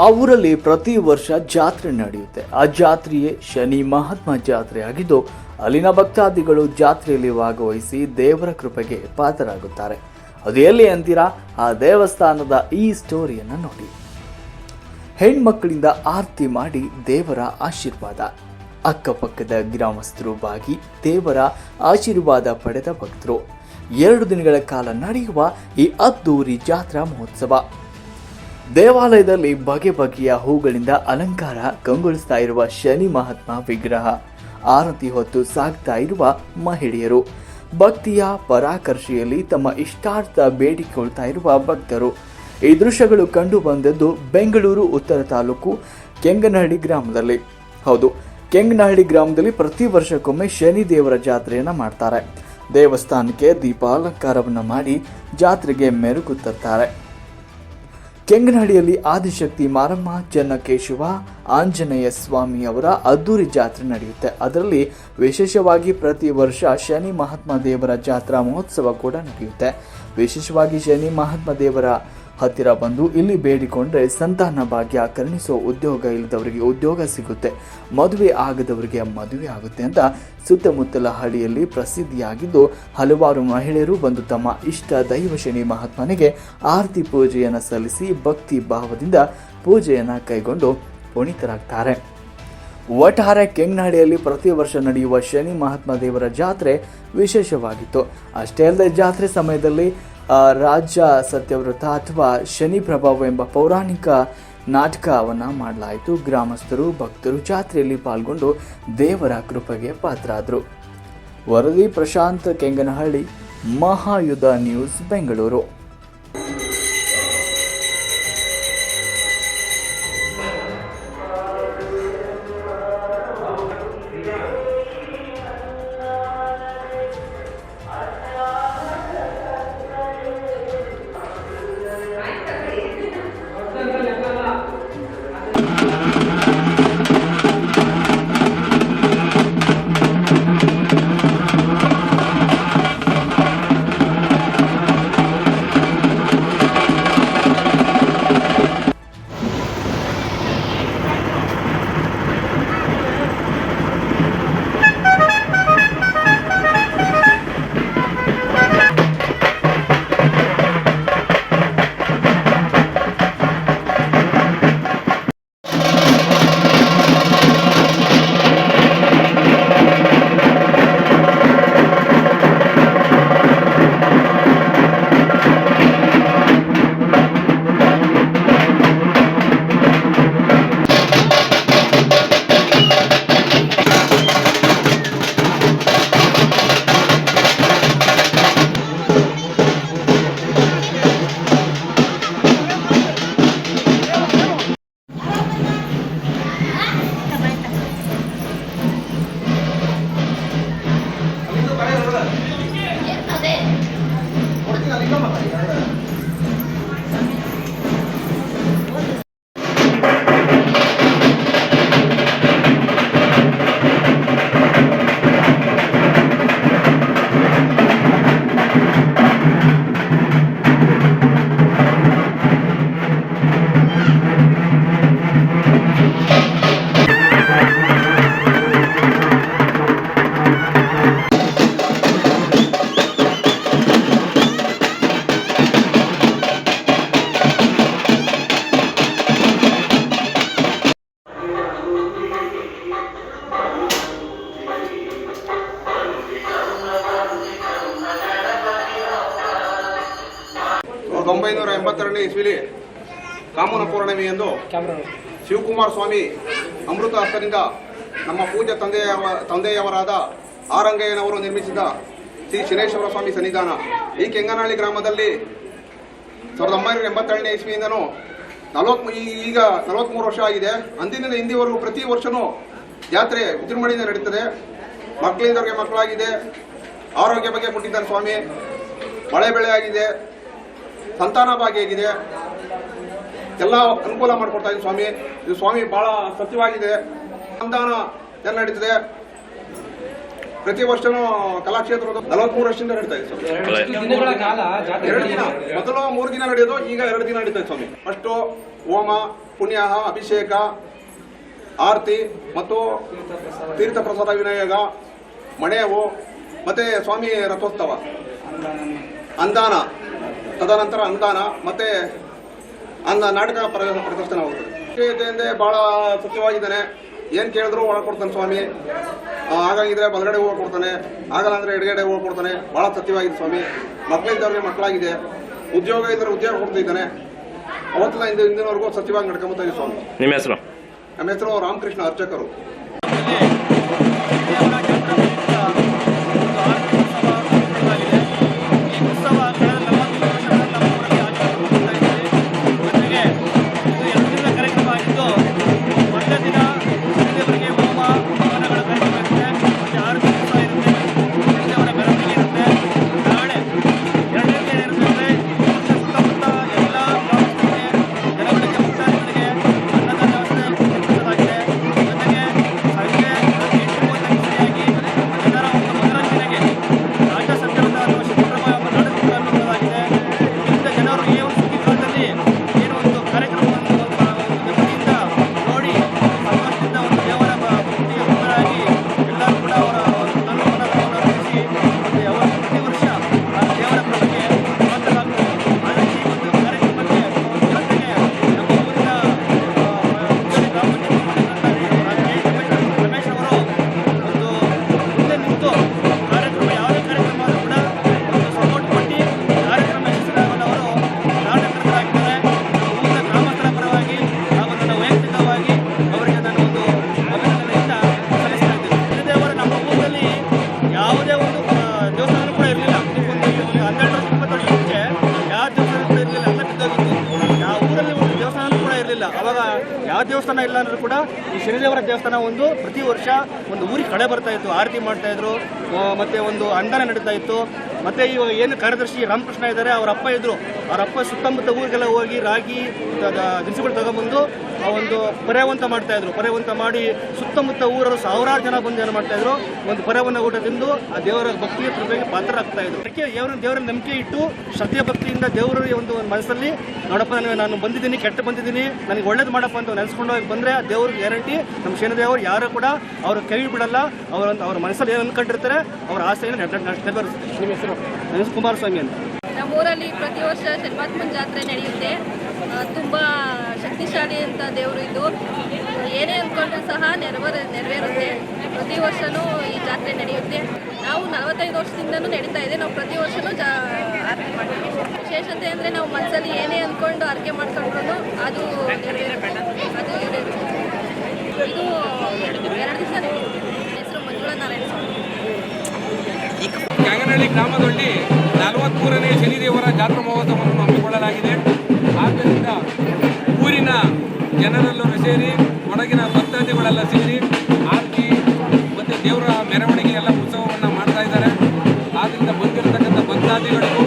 ಆ ಊರಲ್ಲಿ ಪ್ರತಿ ವರ್ಷ ಜಾತ್ರೆ ನಡೆಯುತ್ತೆ. ಆ ಜಾತ್ರೆಯೇ ಶನಿ ಮಹಾತ್ಮ ಜಾತ್ರೆ ಆಗಿದ್ದು, ಅಲ್ಲಿನ ಭಕ್ತಾದಿಗಳು ಜಾತ್ರೆಯಲ್ಲಿ ಭಾಗವಹಿಸಿ ದೇವರ ಕೃಪೆಗೆ ಪಾತ್ರರಾಗುತ್ತಾರೆ. ಅದು ಎಲ್ಲಿ ಅಂತೀರಾ? ಆ ದೇವಸ್ಥಾನದ ಈ ಸ್ಟೋರಿಯನ್ನು ನೋಡಿ. ಹೆಣ್ಮಕ್ಕಳಿಂದ ಆರತಿ ಮಾಡಿ ದೇವರ ಆಶೀರ್ವಾದ. ಅಕ್ಕಪಕ್ಕದ ಗ್ರಾಮಸ್ಥರು ಬಾಗಿ ದೇವರ ಆಶೀರ್ವಾದ ಪಡೆದ ಭಕ್ತರು. ಎರಡು ದಿನಗಳ ಕಾಲ ನಡೆಯುವ ಈ ಅದ್ದೂರಿ ಜಾತ್ರಾ ಮಹೋತ್ಸವ. ದೇವಾಲಯದಲ್ಲಿ ಬಗೆ ಬಗೆಯ ಹೂಗಳಿಂದ ಅಲಂಕಾರ ಕಂಗೊಳಿಸ್ತಾ ಇರುವ ಶನಿ ಮಹಾತ್ಮ ವಿಗ್ರಹ. ಆರತಿ ಹೊತ್ತು ಸಾಗ್ತಾ ಇರುವ ಮಹಿಳೆಯರು. ಭಕ್ತಿಯ ಪರಾಕರ್ಷೆಯಲ್ಲಿ ತಮ್ಮ ಇಷ್ಟಾರ್ಥ ಬೇಡಿಕೊಳ್ತಾ ಇರುವ ಭಕ್ತರು. ಈ ದೃಶ್ಯಗಳು ಕಂಡು ಬಂದದ್ದು ಬೆಂಗಳೂರು, ಉತ್ತರ ತಾಲೂಕು, ಕೆಂಗನಹಳ್ಳಿ ಗ್ರಾಮದಲ್ಲಿ. ಹೌದು, ಕೆಂಗನಹಳ್ಳಿ ಗ್ರಾಮದಲ್ಲಿ ಪ್ರತಿ ವರ್ಷಕ್ಕೊಮ್ಮೆ ಶನಿ ದೇವರ ಜಾತ್ರೆಯನ್ನು ಮಾಡ್ತಾರೆ. ದೇವಸ್ಥಾನಕ್ಕೆ ದೀಪಾಲಂಕಾರವನ್ನು ಮಾಡಿ ಜಾತ್ರೆಗೆ ಮೆರುಗು ತರ್ತಾರೆ. ಕೆಂಗನಹಳ್ಳಿಯಲ್ಲಿ ಆದಿಶಕ್ತಿ ಮಾರಮ್ಮ ಚನ್ನಕೇಶವ ಆಂಜನೇಯ ಸ್ವಾಮಿ ಅವರ ಅದ್ದೂರಿ ಜಾತ್ರೆ ನಡೆಯುತ್ತೆ. ಅದರಲ್ಲಿ ವಿಶೇಷವಾಗಿ ಪ್ರತಿ ವರ್ಷ ಶನಿ ಮಹಾತ್ಮ ದೇವರ ಜಾತ್ರಾ ಮಹೋತ್ಸವ ಕೂಡ ನಡೆಯುತ್ತೆ. ವಿಶೇಷವಾಗಿ ಶನಿ ಮಹಾತ್ಮ ದೇವರ ಹತ್ತಿರ ಬಂದು ಇಲ್ಲಿ ಬೇಡಿಕೊಂಡ್ರೆ ಸಂತಾನ ಭಾಗ್ಯ, ಕರುಣಿಸೋ ಉದ್ಯೋಗ ಇಲ್ಲದವರಿಗೆ ಉದ್ಯೋಗ ಸಿಗುತ್ತೆ. ಮದುವೆ ಆಗದವರಿಗೆ ಮದುವೆ ಆಗುತ್ತೆ ಅಂತ ಸುತ್ತಮುತ್ತಲ ಹಳ್ಳಿಯಲ್ಲಿ ಪ್ರಸಿದ್ಧಿಯಾಗಿದ್ದು ಹಲವಾರು ಮಹಿಳೆಯರು ಬಂದು ತಮ್ಮ ಇಷ್ಟ ದೈವ ಶನಿ ಮಹಾತ್ಮನಿಗೆ ಆರತಿ ಪೂಜೆಯನ್ನು ಸಲ್ಲಿಸಿ ಭಕ್ತಿ ಭಾವದಿಂದ ಪೂಜೆಯನ್ನು ಕೈಗೊಂಡು ಪುನೀತರಾಗ್ತಾರೆ. ಒಟ್ಟಾರೆ ಕೆಂಗನಹಳ್ಳಿಯಲ್ಲಿ ಪ್ರತಿ ವರ್ಷ ನಡೆಯುವ ಶನಿ ಮಹಾತ್ಮ ದೇವರ ಜಾತ್ರೆ ವಿಶೇಷವಾಗಿತ್ತು. ಅಷ್ಟೇ ಅಲ್ಲದೆ ಜಾತ್ರೆ ಸಮಯದಲ್ಲಿ ರಾಜ ಸತ್ಯವ್ರತ ಅಥವಾ ಶನಿ ಪ್ರಭಾವ ಎಂಬ ಪೌರಾಣಿಕ ನಾಟಕವನ್ನು ಮಾಡಲಾಯಿತು. ಗ್ರಾಮಸ್ಥರು, ಭಕ್ತರು ಜಾತ್ರೆಯಲ್ಲಿ ಪಾಲ್ಗೊಂಡು ದೇವರ ಕೃಪೆಗೆ ಪಾತ್ರರಾದರು. ವರದಿ ಪ್ರಶಾಂತ್ ಕೆಂಗನಹಳ್ಳಿ, ಮಹಾಯುಧ ನ್ಯೂಸ್ ಬೆಂಗಳೂರು. ಸಾವಿರದ ಒಂಬೈನೂರ ಎಂಬತ್ತೆರಡನೇ ಇಸ್ವಿಲಿ ಕಾಮನ ಎಂದು ಶಿವಕುಮಾರ ಸ್ವಾಮಿ ಅಮೃತ ಹಸ್ತದಿಂದ ನಮ್ಮ ಪೂಜ್ಯ ತಂದೆಯ ತಂದೆಯವರಾದ ಆರಂಗಯ್ಯನವರು ನಿರ್ಮಿಸಿದ ಶ್ರೀ ಶನೇಶ್ವರ ಸ್ವಾಮಿ ಸನ್ನಿಧಾನ. ಈ ಕೆಂಗನಹಳ್ಳಿ ಗ್ರಾಮದಲ್ಲಿ ಸಾವಿರದ ಒಂಬೈನೂರ ಎಂಬತ್ತೆರಡನೇ ಇಸ್ವಿಯಿಂದನೂ ನಲವತ್ ಈಗ ನಲವತ್ಮೂರು ವರ್ಷ ಆಗಿದೆ. ಅಂದಿನಿಂದ ಹಿಂದಿವರೆಗೂ ಪ್ರತಿ ವರ್ಷವೂ ಜಾತ್ರೆ ವಿಜೃಂಭಣೆಯಿಂದ ನಡೀತದೆ. ಮಕ್ಕಳಿಂದವರಿಗೆ ಮಕ್ಕಳಾಗಿದೆ. ಆರೋಗ್ಯ ಬಗ್ಗೆ ಕೊಟ್ಟಿದ್ದಾನೆ ಸ್ವಾಮಿ. ಮಳೆ ಬೆಳೆ ಆಗಿದೆ. ಸಂತಾನ ಭಾಗ್ಯ ಹೇಗಿದೆ ಎಲ್ಲ ಅನುಕೂಲ ಮಾಡಿಕೊಡ್ತಾ ಇದ್ದೀವಿ ಸ್ವಾಮಿ. ಇದು ಸ್ವಾಮಿ ಬಹಳ ಸತ್ಯವಾಗಿದೆ. ಸಂತಾನ ಎಲ್ಲ ನಡೀತದೆ. ಪ್ರತಿ ವರ್ಷನೂ ಕಲಾಕ್ಷೇತ್ರದ ನಲವತ್ಮೂರು ವರ್ಷದಿಂದ ನಡೀತಾ ಇದೆ ಸ್ವಾಮಿ. ಎಷ್ಟು ದಿನಗಳ ಕಾಲ ಜಾತ್ರೆ ಎರಡು ದಿನ. ಮೊದಲು ಮೂರು ದಿನ ನಡೆಯೋದು ಈಗ ಎರಡು ದಿನ ನಡೀತಾ ಇದೆ ಸ್ವಾಮಿ. ಫಸ್ಟ್ ಹೋಮ ಪುಣ್ಯಾಹ ಅಭಿಷೇಕ ಆರತಿ ಮತ್ತು ತೀರ್ಥ ಪ್ರಸಾದ ವಿನಿಯೋಗ ಮಣೆಯವು ಮತ್ತೆ ಸ್ವಾಮಿ ರಥೋತ್ಸವ. ಅಂದಾನ. ತದನಂತರ ಅನುದಾನ ಮತ್ತೆ ಅನ್ನ ನಾಟಕ ಪ್ರ- ಪ್ರದರ್ಶನವಾಗುತ್ತದೆ. ಬಹಳ ಸತ್ಯವಾಗಿದ್ದಾನೆ ಏನ್ ಕೇಳಿದ್ರು ಒಳಗೆ ಕೊಡ್ತಾನೆ ಸ್ವಾಮಿ. ಆಗಂಗಿದ್ರೆ ಹಾಗಾಗಿದ್ರೆ ಬಲಗಡೆ ಹೋಗಿ ಕೊಡ್ತಾನೆ. ಆಗಲ್ಲ ಅಂದ್ರೆ ಎಡಗಡೆ ಹೋಗಿ ಕೊಡ್ತಾನೆ. ಬಹಳ ಸತ್ಯವಾಗಿದೆ ಸ್ವಾಮಿ. ಮಕ್ಕಳಿದ್ದವ್ರಿಗೆ ಮಕ್ಕಳಾಗಿದೆ. ಉದ್ಯೋಗ ಇದ್ರೆ ಉದ್ಯೋಗ ಕೊಡ್ತಿದ್ದಾನೆ. ಅವತ್ತಿನ ಇಂದ ಇಂದಿನವರೆಗೂ ಸತ್ಯವಾಗಿ ನಡ್ಕೊಂಬತ್ತಾ ಇದೆ ಸ್ವಾಮಿ. ನಿಮ್ಮ ಹೆಸರು? ನಮ್ಮ ಹೆಸರು ರಾಮಕೃಷ್ಣ ಅರ್ಚಕರು. ಇರಲಿಲ್ಲ ಅವಾಗ ಯಾವ ದೇವಸ್ಥಾನ ಇಲ್ಲ ಅಂದ್ರೂ ಕೂಡ ಈ ಶನಿದೇವರ ದೇವಸ್ಥಾನ ಒಂದು ಪ್ರತಿ ವರ್ಷ ಒಂದು ಊರಿಗೆ ಕಳೆ ಬರ್ತಾ ಇತ್ತು. ಆರತಿ ಮಾಡ್ತಾ ಇದ್ರು. ಮತ್ತೆ ಒಂದು ಅಂದಾನ ನಡೀತಾ ಇತ್ತು. ಮತ್ತೆ ಇವಾಗ ಏನು ಕಾರ್ಯದರ್ಶಿ ರಾಮಕೃಷ್ಣ ಇದ್ದಾರೆ, ಅವರ ಅಪ್ಪ ಇದ್ರು, ಅವ್ರ ಅಪ್ಪ ಸುತ್ತಮುತ್ತ ಊರಿಗೆಲ್ಲ ಹೋಗಿ ರಾಗಿ ದಿನಸುಗಳು ತಗೊಂಬಂದು ಆ ಒಂದು ಪರ್ಯಾವಂತ ಮಾಡ್ತಾ ಇದ್ರು. ಪರ್ಯಾವಂತ ಮಾಡಿ ಸುತ್ತಮುತ್ತ ಊರವರು ಸಾವಿರಾರು ಜನ ಬಂದು ಏನು ಮಾಡ್ತಾ ಇದ್ರು, ಒಂದು ಪರ್ಯಾವನ್ನ ಊಟ ತಿಂದು ಆ ದೇವರ ಭಕ್ತಿಯ ಕೃಪೆಗೆ ಪಾತ್ರರಾಗ್ತಾ ಇದ್ರು. ಅದಕ್ಕೆ ದೇವರ ದೇವರ ನಂಬಿಕೆ ಇಟ್ಟು ಶ್ರದ್ಧೆ ಭಕ್ತಿಯಿಂದ ದೇವರ ಒಂದು ಮನಸ್ಸಲ್ಲಿ, ನೋಡಪ್ಪ ನಾನು ನಾನು ಬಂದಿದ್ದೀನಿ, ಕೆಟ್ಟ ಬಂದಿದ್ದೀನಿ, ನನಗೆ ಒಳ್ಳೇದು ಮಾಡಪ್ಪ ಅಂತ ನೆನೆಸ್ಕೊಂಡು ಹೋಗಿ ಬಂದರೆ ಆ ದೇವ್ರ ಗ್ಯಾರಂಟಿ ನಮ್ಮ ಶನಿದೇವರು ಯಾರು ಕೂಡ ಅವರು ಕೈ ಬಿಡಲ್ಲ, ಅವರ, ಅವ್ರ ಮನಸ್ಸಲ್ಲಿ ಏನು ಅನ್ಕೊಂಡಿರ್ತಾರೆ ಅವ್ರ ಆಸೆಯನ್ನು ನೆರವೇರಿಸ್ತಾರೆ. ನಿಮ್ಮ ಹೆಸರು? ಕುಮಾರಸ್ವಾಮಿ ಅಂತ. ನಮ್ಮೂರಲ್ಲಿ ಪ್ರತಿ ವರ್ಷ ಶನಿಮಾತ್ಮನ ಜಾತ್ರೆ ನಡೆಯುತ್ತೆ. ತುಂಬಾ ಶಕ್ತಿಶಾಲಿ ಅಂತ ದೇವರು ಇದು. ಏನೇ ಅಂದ್ಕೊಂಡ್ರೂ ಸಹ ನೆರವೇರ, ನೆರವೇರುತ್ತೆ. ಪ್ರತಿ ವರ್ಷನೂ ಈ ಜಾತ್ರೆ ನಡೆಯುತ್ತೆ. ನಾವು ನಲವತ್ತೈದು ವರ್ಷದಿಂದನೂ ನಡೀತಾ ಇದೆ. ನಾವು ಪ್ರತಿ ವರ್ಷನೂ ಜಾ, ಆರತಿ ವಿಶೇಷತೆ ಅಂದರೆ ನಾವು ಮನಸ್ಸಲ್ಲಿ ಏನೇ ಅಂದ್ಕೊಂಡು ಅರ್ಕೆ ಮಾಡ್ಕೊಂಡ್ರು ಅದು ಅದು ಇದು ಎರಡು ದಿವಸ ಹೆಸರು ಮಂಜುಳಾ ನಾರಾಯಣ ಗ್ರಾಮದಲ್ಲಿ ನಲವತ್ಮೂರನೇ ಶನಿದೇವರ ಜಾತ್ರಾ ಮಹೋತ್ಸವವನ್ನು ಹಮ್ಮಿಕೊಳ್ಳಲಾಗಿದೆ. ಆದ್ದರಿಂದ ಊರಿನ ಜನರೆಲ್ಲರೂ ಸೇರಿ, ಒಳಗಿನ ಭಕ್ತಾದಿಗಳೆಲ್ಲ ಸೇರಿ ಆರತಿ ಮತ್ತು ದೇವರ ಮೆರವಣಿಗೆ ಎಲ್ಲ ಉತ್ಸವವನ್ನು ಮಾಡ್ತಾ ಇದ್ದಾರೆ. ಆದ್ದರಿಂದ ಬಂದಿರತಕ್ಕಂಥ ಭಕ್ತಾದಿಗಳಿಗೂ